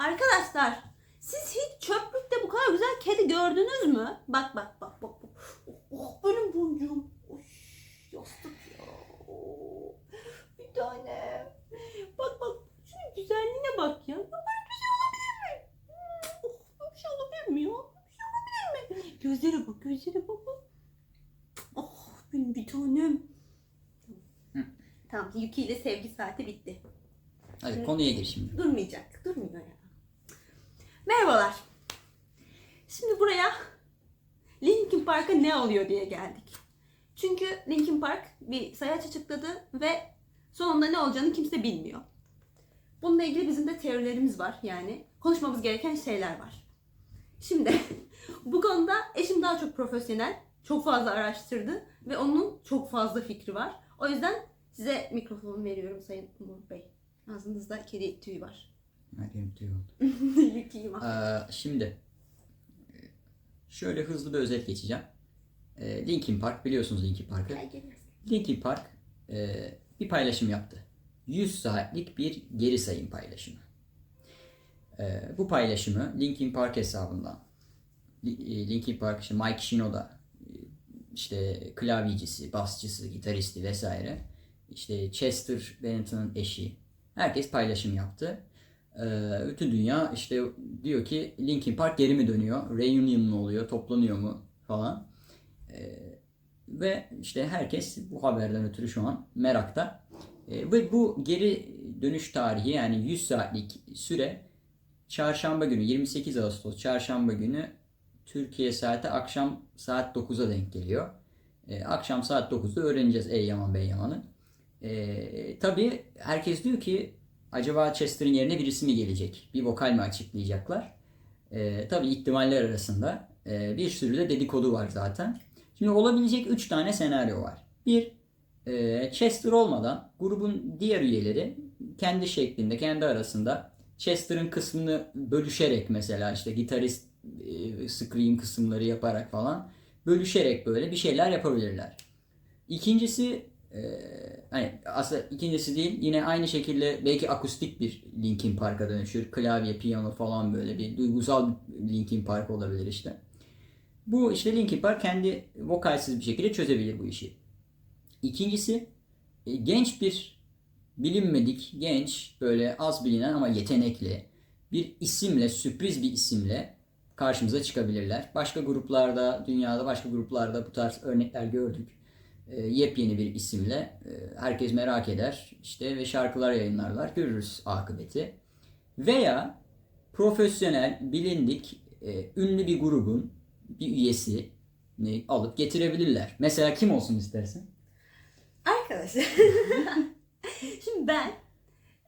Arkadaşlar siz hiç çöplükte bu kadar güzel kedi gördünüz mü? Bak bak bak bak. bak. Oh, oh benim boncuğum. Oy, yastık ya. Oh, Bir tane. Bak bak. Şunun güzelliğine bak ya. Böyle bir şey olabilir mi? Hmm, Oh, bir şey olabilir mi ya? Bir şey olabilir mi? Gözlere bak gözlere bak. bak. Oh benim bir tanem. Hı. Tamam Yuki ile sevgi saati bitti. Hadi konuya gir şimdi. Durmayacak. Durmuyor ya. Merhabalar. Şimdi buraya Linkin Park'a ne oluyor diye geldik. Çünkü Linkin Park bir sayaç açıkladı ve sonunda ne olacağını kimse bilmiyor. Bununla ilgili bizim de teorilerimiz var yani. Konuşmamız gereken şeyler var. Şimdi bu konuda eşim daha çok profesyonel, çok fazla araştırdı ve onun çok fazla fikri var. O yüzden size mikrofonu veriyorum Sayın Umur Bey. Ağzınızda kedi tüyü var. Benim tüy oldu. Ee, şimdi e, şöyle hızlı bir özet geçeceğim. Ee, Linkin Park biliyorsunuz Linkin Park'ı. Linkin Park e, bir paylaşım yaptı. 100 saatlik bir geri sayım paylaşımı. E, bu paylaşımı Linkin Park hesabından e, Linkin Park işte Mike Shinoda e, işte klavyecisi, basçısı, gitaristi vesaire işte Chester Bennington'ın eşi herkes paylaşım yaptı. E, bütün dünya işte diyor ki Linkin Park geri mi dönüyor? Reunion mu oluyor? Toplanıyor mu? Falan. E, ve işte herkes bu haberden ötürü şu an merakta. E, ve bu geri dönüş tarihi yani 100 saatlik süre çarşamba günü 28 Ağustos çarşamba günü Türkiye saati akşam saat 9'a denk geliyor. Akşam saat 9'da öğreneceğiz Ey Yaman Bey Yaman'ı. Tabii herkes diyor ki acaba Chester'ın yerine birisi mi gelecek? Bir vokal mi açıklayacaklar? E, tabii ihtimaller arasında e, bir sürü de dedikodu var zaten. Şimdi olabilecek 3 tane senaryo var. Bir, e, Chester olmadan grubun diğer üyeleri kendi şeklinde, kendi arasında Chester'ın kısmını bölüşerek mesela işte gitarist e, scream kısımları yaparak falan bölüşerek böyle bir şeyler yapabilirler. İkincisi e, hani aslında ikincisi değil yine aynı şekilde belki akustik bir Linkin Park'a dönüşür. Klavye, piyano falan böyle bir duygusal Linkin Park olabilir işte. Bu işte Linkin Park kendi vokalsiz bir şekilde çözebilir bu işi. İkincisi e, genç bir bilinmedik, genç böyle az bilinen ama yetenekli bir isimle, sürpriz bir isimle karşımıza çıkabilirler. Başka gruplarda, dünyada başka gruplarda bu tarz örnekler gördük. E, yepyeni bir isimle e, herkes merak eder işte ve şarkılar yayınlarlar. Görürüz akıbeti. Veya profesyonel, bilindik, e, ünlü bir grubun bir üyesi alıp getirebilirler. Mesela kim olsun istersin? Arkadaşlar. Şimdi ben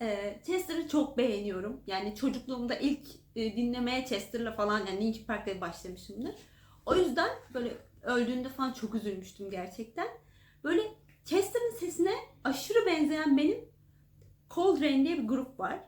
e, Chester'ı çok beğeniyorum. Yani çocukluğumda ilk e, dinlemeye Chester'la falan yani Linkin Park'la başlamışımdır. O yüzden böyle öldüğünde falan çok üzülmüştüm gerçekten. Böyle Chester'ın sesine aşırı benzeyen benim Coltrane diye bir grup var.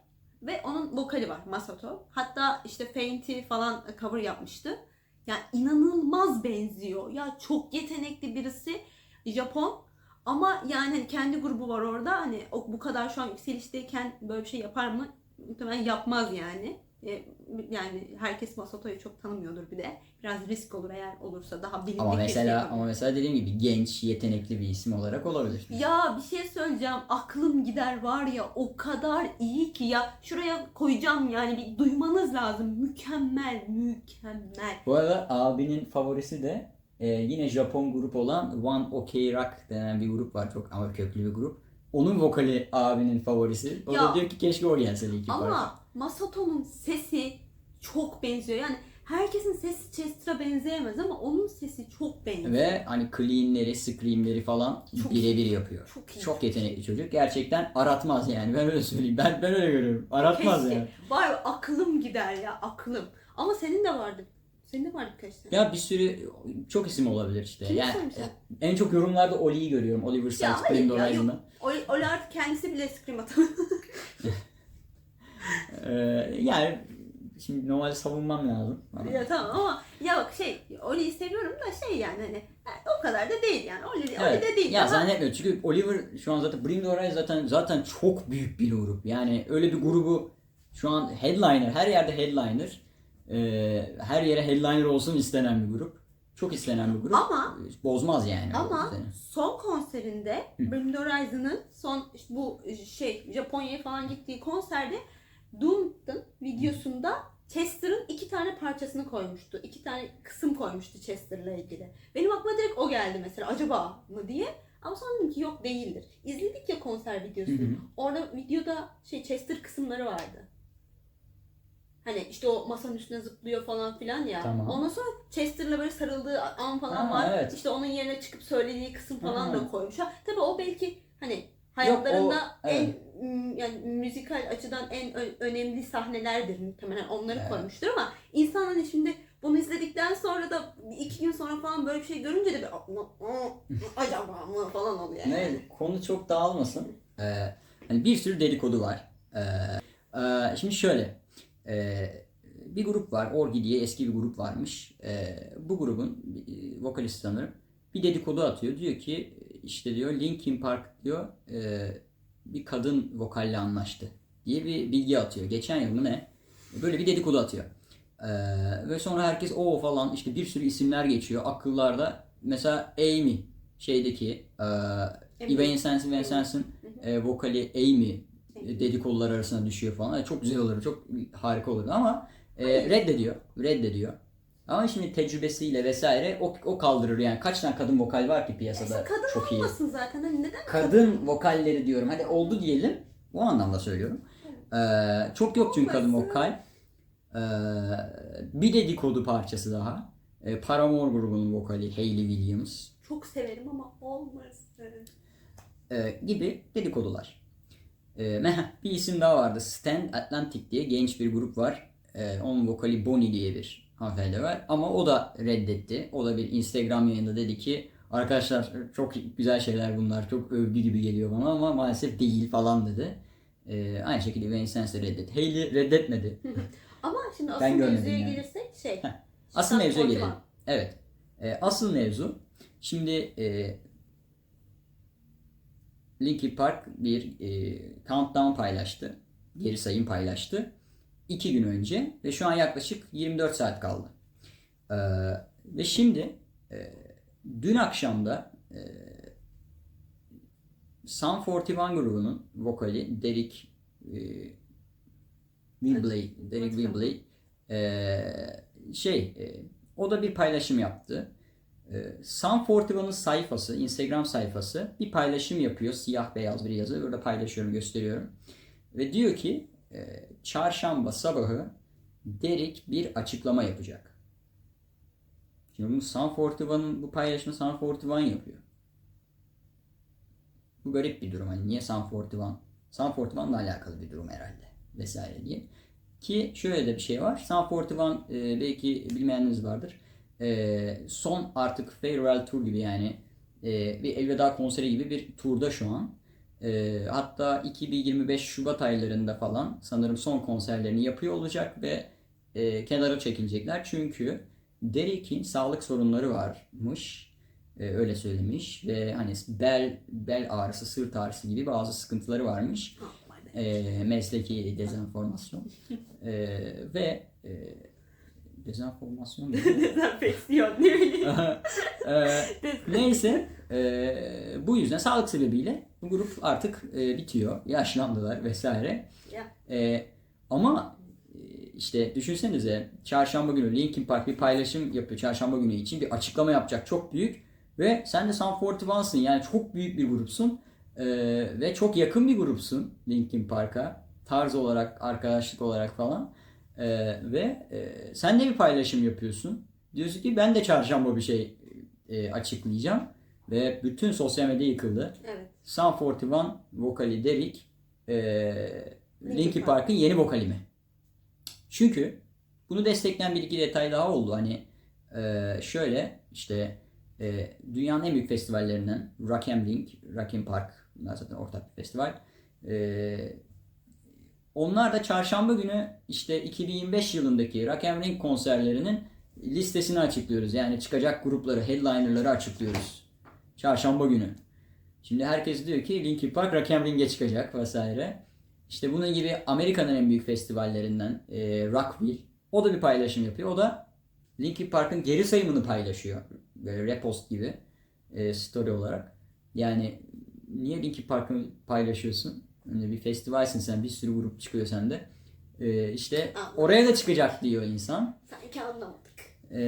Ve onun vokali var Masato. Hatta işte Faint'i falan cover yapmıştı. Yani inanılmaz benziyor. Ya çok yetenekli birisi. Japon. Ama yani hani kendi grubu var orada. Hani bu kadar şu an yükselişteyken böyle bir şey yapar mı? Muhtemelen yapmaz yani. E, Yani herkes Masato'yu çok tanımıyordur bir de. Biraz risk olur eğer olursa daha bilindik Ama şey mesela ama mesela dediğim gibi genç, yetenekli bir isim olarak olabilir. Ya bir şey söyleyeceğim. Aklım gider var ya o kadar iyi ki ya. Şuraya koyacağım yani bir duymanız lazım. Mükemmel, mükemmel. Bu arada abinin favorisi de e, yine Japon grup olan One Ok Rock denen bir grup var. Çok ama köklü bir grup. Onun vokali abinin favorisi. O Ya. da diyor ki keşke o gelse Linkin Park. Ama Masato'nun sesi çok benziyor. Yani herkesin sesi Chester'a benzeyemez ama onun sesi çok benziyor. Ve hani cleanleri, screamleri falan birebir yapıyor. Çok iyi. Çok yetenekli çocuk. Gerçekten aratmaz yani. Ben öyle söyleyeyim. Ben ben öyle görüyorum. Aratmaz Keşke. yani. Var ya, aklım gider ya aklım. Ama senin de vardı. Senin de vardı birkaç tane. Ya bir sürü çok isim olabilir işte. Kimi yani en çok yorumlarda Oli'yi görüyorum. Oliver Sykes ya, Horizon'da. O, o artık kendisi bile scream atamıyor. Ee, yani şimdi normalde savunmam lazım. Ama ya tamam ama ya bak şey Oli'yi seviyorum da şey yani hani yani o kadar da değil yani. Oli, Evet. Oli de değil. Ya ama zannetmiyorum çünkü Oliver şu an zaten Bring the Horizon zaten zaten çok büyük bir grup. Yani öyle bir grubu Şu an headliner, her yerde headliner. Ee, her yere headliner olsun istenen bir grup. Çok istenen bir grup. Ama- bozmaz yani. Ama son konserinde Bring Horizon'ın son işte bu şey Japonya'ya falan gittiği konserde Doom'un videosunda Chester'ın iki tane parçasını koymuştu. İki tane kısım koymuştu Chester'la ilgili. Benim aklıma direkt o geldi mesela acaba mı diye. Ama sonra dedim ki yok değildir. İzledik ya konser videosunu. Hı hı. Orada videoda şey Chester kısımları vardı. Hani işte o masanın üstüne zıplıyor falan filan ya. Tamam. Ondan sonra Chester'la böyle sarıldığı an falan Ha, var. evet. İşte onun yerine çıkıp söylediği kısım falan Ha. da koymuş. Ha, tabii o belki hani hayatlarında evet. en m, yani müzikal açıdan en önemli sahnelerdir muhtemelen onları Evet. koymuştur ama insan hani şimdi bunu izledikten sonra da iki gün sonra falan böyle bir şey görünce de bir acaba mı falan oluyor. yani. Ne, konu çok dağılmasın. Ee, hani bir sürü dedikodu var. Ee, e, şimdi şöyle. E, bir grup var. Orgi diye eski bir grup varmış. Ee, bu grubun e, vokalist sanırım bir dedikodu atıyor. Diyor ki işte diyor Linkin Park diyor e, bir kadın vokalle anlaştı diye bir bilgi atıyor. Geçen yıl mı ne? Böyle bir dedikodu atıyor. Ee, ve sonra herkes o falan işte bir sürü isimler geçiyor akıllarda. Mesela Amy şeydeki e, Evanescence Evanescence'ın e, vokali Amy e, dedikodular arasına düşüyor falan. E, Çok güzel olur, çok harika olur ama e, reddediyor, reddediyor. Ama şimdi tecrübesiyle vesaire o, o kaldırır yani. Kaç tane kadın vokal var ki piyasada Mesela kadın çok iyi. olmasın zaten. Hani neden Kadın vokalleri diyorum. Hadi oldu diyelim. O anlamda söylüyorum. Ee, çok yok çünkü kadın vokal. Ee, bir dedikodu parçası daha. Ee, Paramore grubunun vokali Hayley Williams çok severim ama olmasın. e, gibi dedikodular. Ee, bir isim daha vardı. Stand Atlantic diye genç bir grup var. Ee, onun vokali Bonnie diye bir hanımefendi var. Ama o da reddetti. O da bir Instagram yayında dedi ki arkadaşlar çok güzel şeyler bunlar. Çok övgü gibi geliyor bana ama maalesef değil falan dedi. Ee, aynı şekilde Vincent de reddetti. Hayley reddetmedi. Ama şimdi asıl Ben mevzuya yani. gelirsek şey. Asıl Stan mevzuya gelelim. Evet. Ee, asıl mevzu şimdi e, Linkin Park bir e, countdown paylaştı. Geri sayım paylaştı. iki gün önce ve şu an yaklaşık 24 saat kaldı. Ee, ve şimdi e, dün akşamda e, Sun 41 grubunun vokali Derek e, Webley, Derek Webley e, şey e, o da bir paylaşım yaptı. E, Sun 41'ın sayfası, Instagram sayfası bir paylaşım yapıyor. Siyah beyaz bir yazı. Orada paylaşıyorum, gösteriyorum. Ve diyor ki e, çarşamba sabahı Derek bir açıklama yapacak. Şimdi bu Sun 41'ın bu paylaşımı Sun 41 yapıyor. Bu garip bir durum. Hani niye Sun 41? Sun 41'la alakalı bir durum herhalde. Vesaire diye. Ki şöyle de bir şey var. Sun 41 e, belki bilmeyeniniz vardır. E, son artık farewell tour gibi yani e, bir elveda konseri gibi bir turda şu an. E, hatta 2025 Şubat aylarında falan sanırım son konserlerini yapıyor olacak ve e, kenara çekilecekler. Çünkü Derek'in sağlık sorunları varmış. E, öyle söylemiş ve hani bel bel ağrısı, sırt ağrısı gibi bazı sıkıntıları varmış. Oh. E, mesleki dezenformasyon. E, ve e, dezenformasyon mu? Dezenfeksiyon ne bileyim. E, neyse e, bu yüzden sağlık sebebiyle bu grup artık e, bitiyor. Yaşlandılar vesaire. Ya. E, ama işte düşünsenize çarşamba günü Linkin Park bir paylaşım yapıyor çarşamba günü için bir açıklama yapacak çok büyük ve sen de Sun 41'sın yani çok büyük bir grupsun E, ve çok yakın bir grupsun Linkin Park'a tarz olarak arkadaşlık olarak falan E, ve e, sen de bir paylaşım yapıyorsun diyorsun ki ben de çarşamba bir şey e, açıklayacağım ve bütün sosyal medya yıkıldı. Evet. Sun 41 vokali Derek e, Linkin Linkin Park. Park'ın yeni vokali mi? Çünkü bunu destekleyen bir iki detay daha oldu. Hani e, şöyle işte e, dünyanın en büyük festivallerinden Rock am Ring, Rock am Park bunlar zaten ortak bir festival. E, onlar da çarşamba günü işte 2025 yılındaki Rock am Ring konserlerinin listesini açıklıyoruz. Yani çıkacak grupları, headlinerları açıklıyoruz. Çarşamba günü. Şimdi herkes diyor ki Linkin Park Rock am Ring'e çıkacak vesaire. İşte bunun gibi Amerika'nın en büyük festivallerinden e, Rockville. O da bir paylaşım yapıyor. O da Linkin Park'ın geri sayımını paylaşıyor. Böyle repost gibi e, story olarak. Yani niye Linkin Park'ı paylaşıyorsun? Hani bir festivalsin sen bir sürü grup çıkıyor sende. E, işte Anladım. oraya da çıkacak diyor insan. Sanki anlamadık. E,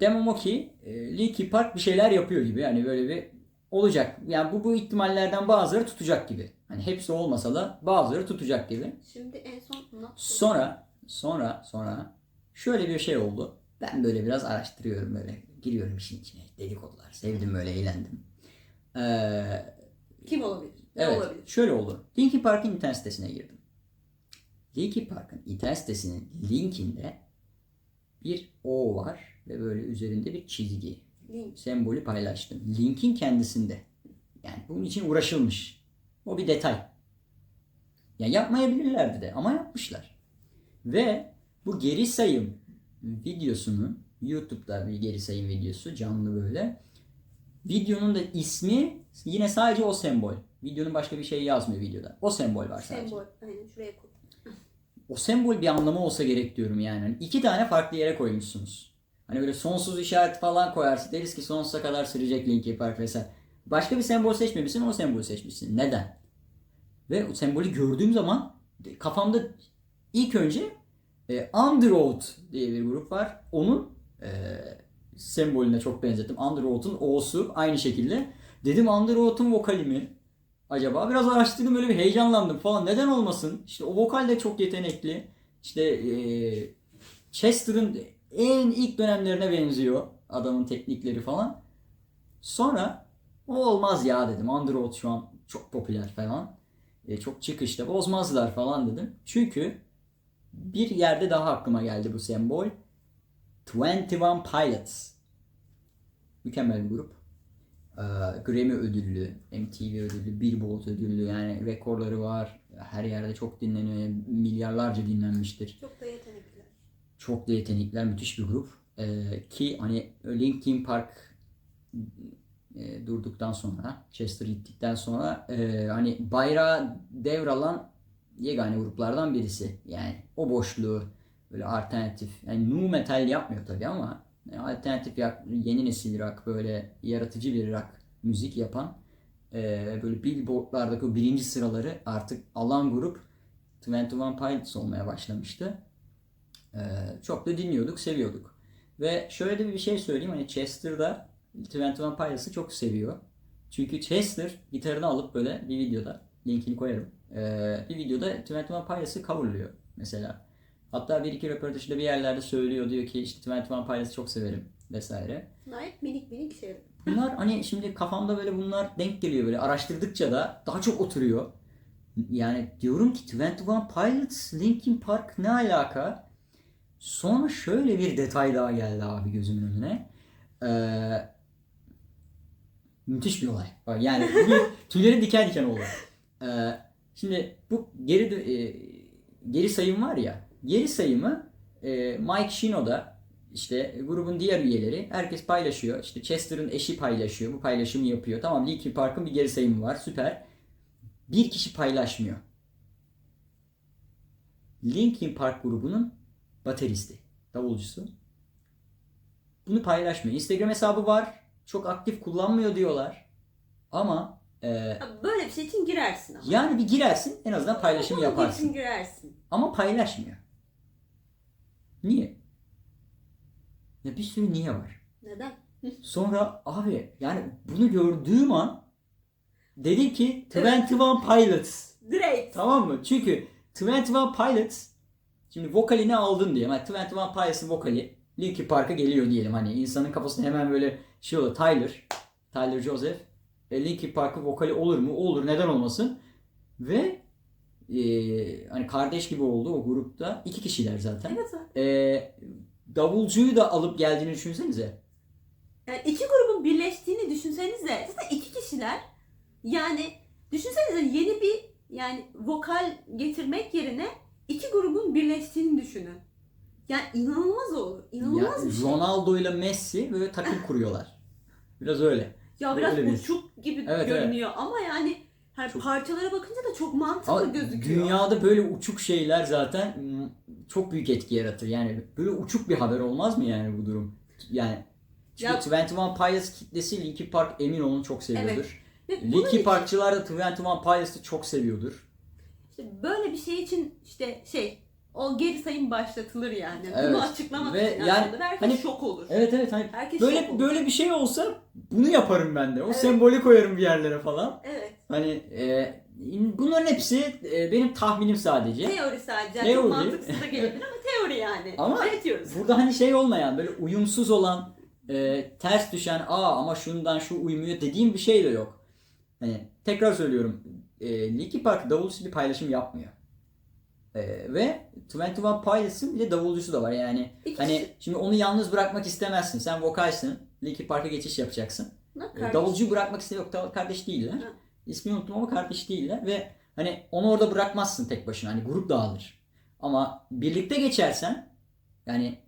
demem o ki e, Linkin Park bir şeyler yapıyor gibi. Yani böyle bir olacak. Yani bu bu ihtimallerden bazıları tutacak gibi. Hani hepsi olmasa da bazıları tutacak gibi. Şimdi en son? Sonra sonra sonra şöyle bir şey oldu. Ben böyle biraz araştırıyorum böyle. Giriyorum işin içine. Dedikodular. Sevdim böyle eğlendim. Ee, Kim olabilir? Ne evet. olabilir? Şöyle oldu. Linkin Park'ın internet sitesine girdim. Linkin Park'ın internet sitesinin linkinde bir O var ve böyle üzerinde bir çizgi Link. sembolü paylaştım. Linkin kendisinde. Yani bunun için uğraşılmış. O bir detay. Ya yapmayabilirlerdi de ama yapmışlar. Ve bu geri sayım videosunu YouTube'da bir geri sayım videosu canlı böyle. Videonun da ismi yine sadece o sembol. Videonun başka bir şey yazmıyor videoda. O sembol var sadece. Sembol. Aynen şuraya koy. O sembol bir anlamı olsa gerek diyorum yani. Hani iki tane farklı yere koymuşsunuz. Hani böyle sonsuz işaret falan koyarsın. Deriz ki sonsuza kadar sürecek Linkin Park vesaire. Başka bir sembol seçmemişsin o sembolü seçmişsin. Neden? Ve o sembolü gördüğüm zaman kafamda ilk önce e, Underoath diye bir grup var. Onun e, sembolüne çok benzettim. Underoath'un O'su aynı şekilde. Dedim Underoath'un vokali mi? Acaba biraz araştırdım öyle bir heyecanlandım falan. Neden olmasın? İşte o vokal de çok yetenekli. İşte e, Chester'ın en ilk dönemlerine benziyor adamın teknikleri falan. Sonra o olmaz ya dedim. Underoath şu an çok popüler falan. E, çok çıkışta bozmazlar falan dedim. Çünkü bir yerde daha aklıma geldi bu sembol. 21 Pilots. Mükemmel bir grup. Ee, Grammy ödüllü, MTV ödüllü, Billboard ödüllü yani rekorları var. Her yerde çok dinleniyor. Milyarlarca dinlenmiştir. Çok da yetenekli. Çok da yetenekler, müthiş bir grup. Ee, ki hani Linkin Park e, durduktan sonra, Chester gittikten sonra e, hani bayrağı devralan yegane gruplardan birisi. Yani o boşluğu böyle alternatif, yani nu metal yapmıyor tabii ama alternatif yak- yeni nesil rock böyle yaratıcı bir rock müzik yapan e, böyle billboardlardaki o birinci sıraları artık alan grup 21 Pilots olmaya başlamıştı. Ee, çok da dinliyorduk, seviyorduk. Ve şöyle de bir şey söyleyeyim. Hani Chester da 21 Pilots'ı çok seviyor. Çünkü Chester gitarını alıp böyle bir videoda, linkini koyarım. Ee, bir videoda 21 Pilots'ı coverlıyor mesela. Hatta bir iki röportajda bir yerlerde söylüyor. Diyor ki işte 21 Pilots'ı çok severim vesaire. Gayet minik minik şey. Bunlar hani şimdi kafamda böyle bunlar denk geliyor böyle araştırdıkça da daha çok oturuyor. Yani diyorum ki 21 Pilots, Linkin Park ne alaka? Sonra şöyle bir detay daha geldi abi gözümün önüne. Ee, müthiş bir olay. Yani bugün tüylerim diken diken oldu. Ee, şimdi bu geri e, geri sayım var ya. Geri sayımı e, Mike Shinoda işte grubun diğer üyeleri herkes paylaşıyor. İşte Chester'ın eşi paylaşıyor. Bu paylaşımı yapıyor. Tamam Linkin Park'ın bir geri sayımı var. Süper. Bir kişi paylaşmıyor. Linkin Park grubunun bateristi, davulcusu. Bunu paylaşmıyor. Instagram hesabı var. Çok aktif kullanmıyor diyorlar. Ama e, Böyle bir şey için girersin ama. yani bir girersin en azından paylaşım yaparsın. için girersin. Ama paylaşmıyor. Niye? Ya bir sürü niye var. Neden? Sonra abi yani bunu gördüğüm an dedim ki 21 Pilots. Direkt. Tamam mı? Çünkü 21 Pilots şimdi vokalini aldın diye. Yani 21 Pilots'ın vokali Linkin Park'a geliyor diyelim. Hani insanın kafasında hemen böyle şey olur. Tyler, Tyler Joseph e, Linkin Park'ın vokali olur mu? Olur. Neden olmasın? Ve e, hani kardeş gibi oldu o grupta. iki kişiler zaten. Evet. E, davulcuyu da alıp geldiğini düşünsenize. Yani iki grubun birleştiğini düşünsenize. Zaten iki kişiler. Yani düşünsenize yeni bir yani vokal getirmek yerine iki grubun birleştiğini düşünün. Yani inanılmaz olur. İnanılmaz Ya, bir şey. Ronaldo ile Messi böyle takım kuruyorlar. Biraz öyle. Ya biraz öyle bir- uçuk gibi Evet, görünüyor ama yani Her Çok- parçalara bakınca da çok mantıklı Ama gözüküyor. dünyada böyle uçuk şeyler zaten mm, çok büyük etki yaratır. Yani böyle uçuk bir haber olmaz mı yani bu durum? Yani çünkü Ya- 21 Pilots kitlesi Linkin Park emin olun çok seviyordur. Ve bunun Linkin Parkçılar da 21 Pilots'ı çok seviyordur. İşte böyle bir şey için işte şey o geri sayım başlatılır yani. Evet. Bunu açıklamak Ve yani. Ve herkes hani- şok olur. Evet evet hani Herkes şok böyle olur. böyle bir şey olsa bunu yaparım ben de. O Evet. sembolü koyarım bir yerlere falan. Evet. Hani e, bunların hepsi e, benim tahminim sadece. Teori sadece. Teori. Çok mantıksız da gelebilir ama teori yani. Ama- Üretiyoruz. Burada hani şey olmayan böyle uyumsuz olan e, ters düşen aa ama şundan şu uymuyor dediğim bir şey de yok. Hani tekrar söylüyorum e, Linkin Park bir paylaşım yapmıyor. E, ve 21 Pilots'ın bir de davulcusu da var yani. İkisi. Hani şimdi onu yalnız bırakmak istemezsin. Sen vokalsin. Linkin Park'a geçiş yapacaksın. E, kardeş? Davulcuyu bırakmak istemiyor. Yok kardeş değiller. Ha. İsmini unuttum ama kardeş değiller ve hani onu orada bırakmazsın tek başına. Hani grup dağılır. Ama birlikte geçersen yani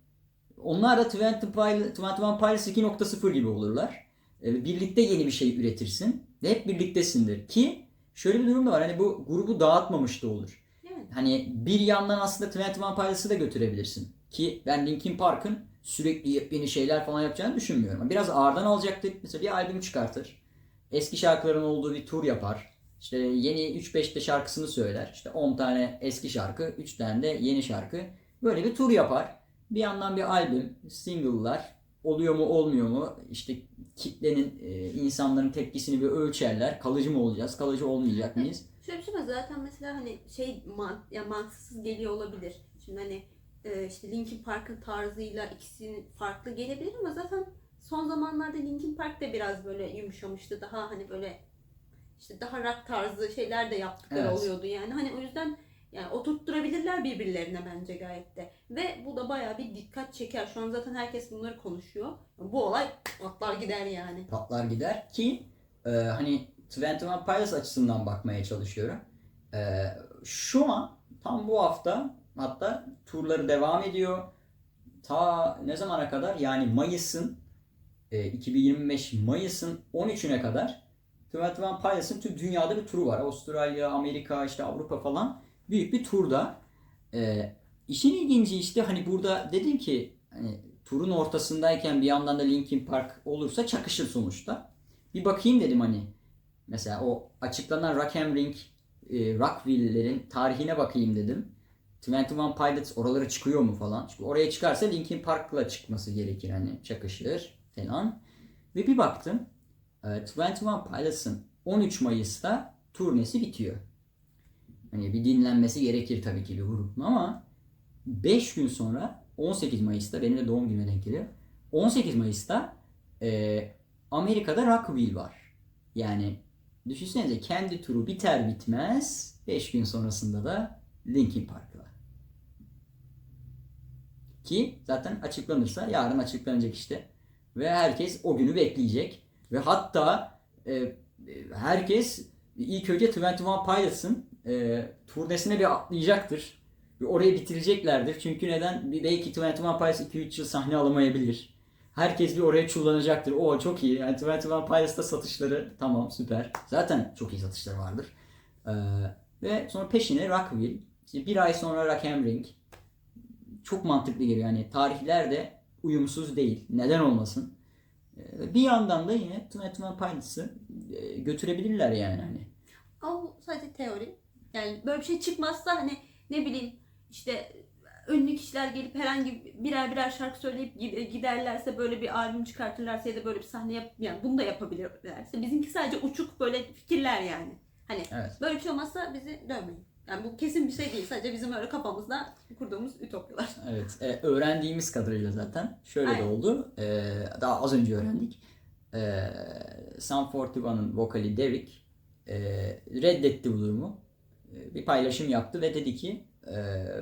onlar da 20 Pil- 21 Pilots 2.0 gibi olurlar. E, Birlikte yeni bir şey üretirsin. Ve hep birliktesindir. Ki şöyle bir durum da var. Hani bu grubu dağıtmamış da olur. Hani bir yandan aslında 21 Pilots'ı da götürebilirsin. Ki ben Linkin Park'ın sürekli yepyeni şeyler falan yapacağını düşünmüyorum. Biraz ağırdan alacaktır. Mesela bir albüm çıkartır. Eski şarkıların olduğu bir tur yapar. İşte yeni 3-5 de şarkısını söyler. İşte 10 tane eski şarkı, 3 tane de yeni şarkı. Böyle bir tur yapar. Bir yandan bir albüm, single'lar oluyor mu olmuyor mu? İşte kitlenin, e, insanların tepkisini bir ölçerler. Kalıcı mı olacağız, kalıcı olmayacak mıyız? Şöyle bir şey var zaten mesela hani şey man, yani mantıksız geliyor olabilir. Şimdi hani e, işte Linkin Park'ın tarzıyla ikisinin farklı gelebilir ama zaten son zamanlarda Linkin Park da biraz böyle yumuşamıştı. Daha hani böyle işte daha rock tarzı şeyler de yaptıkları Evet. oluyordu yani. Hani o yüzden yani oturtturabilirler birbirlerine bence gayet de. Ve bu da bayağı bir dikkat çeker. Şu an zaten herkes bunları konuşuyor. Bu olay patlar gider yani. patlar gider ki e, hani 21 Pilots açısından bakmaya çalışıyorum. E, şu an tam bu hafta hatta turları devam ediyor. Ta ne zamana kadar? Yani Mayıs'ın e, 2025 Mayıs'ın 13'üne kadar 21 Pilots'ın tüm dünyada bir turu var. Avustralya, Amerika, işte Avrupa falan büyük bir turda. E, işin ilginci işte hani burada dedim ki hani turun ortasındayken bir yandan da Linkin Park olursa çakışır sonuçta. Bir bakayım dedim hani mesela o açıklanan Rock Ring e, Rockville'lerin tarihine bakayım dedim. 21 Pilots oralara çıkıyor mu falan. Çünkü oraya çıkarsa Linkin Park'la çıkması gerekir hani çakışır falan. Ve bir baktım e, 21 Pilots'ın 13 Mayıs'ta turnesi bitiyor. Hani bir dinlenmesi gerekir tabii ki bir grubun ama 5 gün sonra 18 Mayıs'ta benim de doğum günüme denk geliyor. 18 Mayıs'ta e, Amerika'da Rockville var. Yani düşünsenize kendi turu biter bitmez 5 gün sonrasında da Linkin Park var. Ki zaten açıklanırsa yarın açıklanacak işte. Ve herkes o günü bekleyecek. Ve hatta e, e, herkes ilk önce 21 Pilots'ın e, turnesine bir atlayacaktır. Ve orayı bitireceklerdir. Çünkü neden? Belki 21 Pilots 2-3 yıl sahne alamayabilir. Herkes bir oraya çullanacaktır. O çok iyi. Yani 21 Pilots'ta satışları tamam süper. Zaten çok iyi satışları vardır. Ee, ve sonra peşine Rockville. İşte bir ay sonra Rock am Ring. Çok mantıklı geliyor. Yani tarihler de uyumsuz değil. Neden olmasın? Ee, bir yandan da yine 21 Pilots'ı e, götürebilirler yani. Hani. Ama sadece teori. Yani böyle bir şey çıkmazsa hani ne bileyim işte ünlü kişiler gelip herhangi birer birer şarkı söyleyip gid- giderlerse böyle bir albüm çıkartırlarsa ya da böyle bir sahne yap yani bunu da yapabilirlerse bizimki sadece uçuk böyle fikirler yani. Hani Evet. böyle bir şey olmazsa bizi dövmeyin. Yani bu kesin bir şey değil. Sadece bizim öyle kafamızda kurduğumuz ütopyalar. Evet, e, öğrendiğimiz kadarıyla zaten şöyle de Aynen. oldu. E, daha az önce öğrendik. E, Sum 41'ın vokali Derek e, reddetti bu durumu. E, bir paylaşım yaptı ve dedi ki e,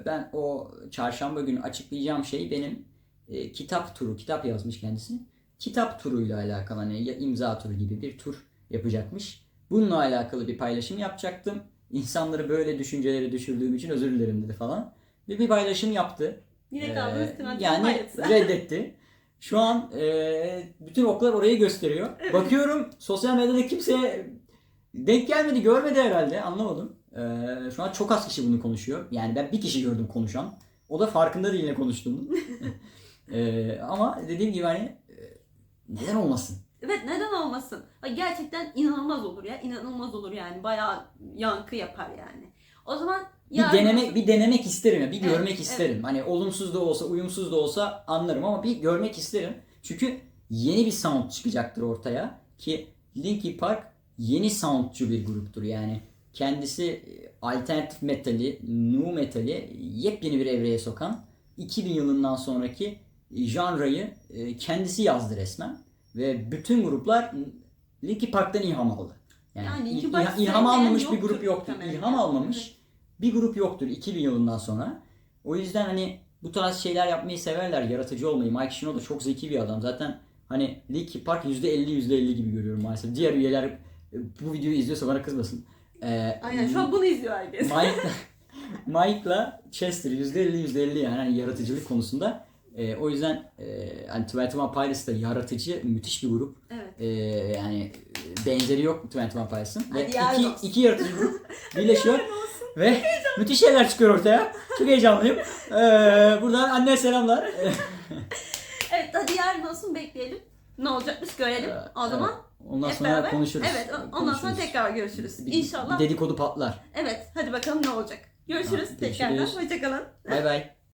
ben o çarşamba günü açıklayacağım şey benim e, kitap turu, kitap yazmış kendisi. Kitap turuyla alakalı hani ya imza turu gibi bir tur yapacakmış. Bununla alakalı bir paylaşım yapacaktım. İnsanları böyle düşüncelere düşürdüğüm için özür dilerim dedi falan. Ve bir paylaşım yaptı. Yine Ee, tırnak yani paylaşısı. reddetti. Şu an e, bütün oklar orayı gösteriyor. Bakıyorum sosyal medyada kimse Denk gelmedi, görmedi herhalde. Anlamadım. Ee, şu an çok az kişi bunu konuşuyor. Yani ben bir kişi gördüm konuşan. O da farkında değil ne konuştuğunu. Ee, ama dediğim gibi hani e, neden olmasın? Evet neden olmasın? Gerçekten inanılmaz olur ya. inanılmaz olur yani. Bayağı yankı yapar yani. O zaman Bir denemek olsun. bir denemek isterim ya. Bir Evet, görmek isterim. Hani olumsuz da olsa, uyumsuz da olsa anlarım ama bir görmek isterim. Çünkü yeni bir sound çıkacaktır ortaya ki Linkin Park yeni soundçu bir gruptur. Yani kendisi e, alternatif metali, nu metali yepyeni bir evreye sokan 2000 yılından sonraki janrayı e, kendisi yazdı resmen ve bütün gruplar Linkin Park'tan ilham aldı. Yani, Yani ilham sevmeyen almamış bir grup yoktur. İlham almamış bir grup yoktur 2000 yılından sonra. O yüzden hani bu tarz şeyler yapmayı severler, yaratıcı olmayı. Mike Shinoda çok zeki bir adam. Zaten hani Linkin Park %50 %50 gibi görüyorum maalesef. Diğer üyeler e, bu videoyu izliyorsa bana kızmasın. Ee, Aynen şu an bunu izliyor herkes. Mike'la Mike'la Chester %50 %50 yani hani yaratıcılık konusunda. Ee, o yüzden e, hani Twenty One Pilots da yaratıcı, müthiş bir grup. Evet. Ee, yani e, benzeri yok Twenty One Pilots'ın. Ve iki, olsun. iki yaratıcı grup birleşiyor. ve müthiş şeyler çıkıyor ortaya. Çok heyecanlıyım. Ee, buradan anne selamlar. Evet hadi yarın olsun bekleyelim. Ne olacakmış görelim. O zaman Evet. Ondan hep sonra beraber. konuşuruz. Evet ondan sonra Konuşuruz. tekrar görüşürüz. Bir- İnşallah. Bir dedikodu patlar. Evet hadi bakalım ne olacak. Görüşürüz Ha, tekrardan. görüşürüz. Hoşçakalın. Bay bay.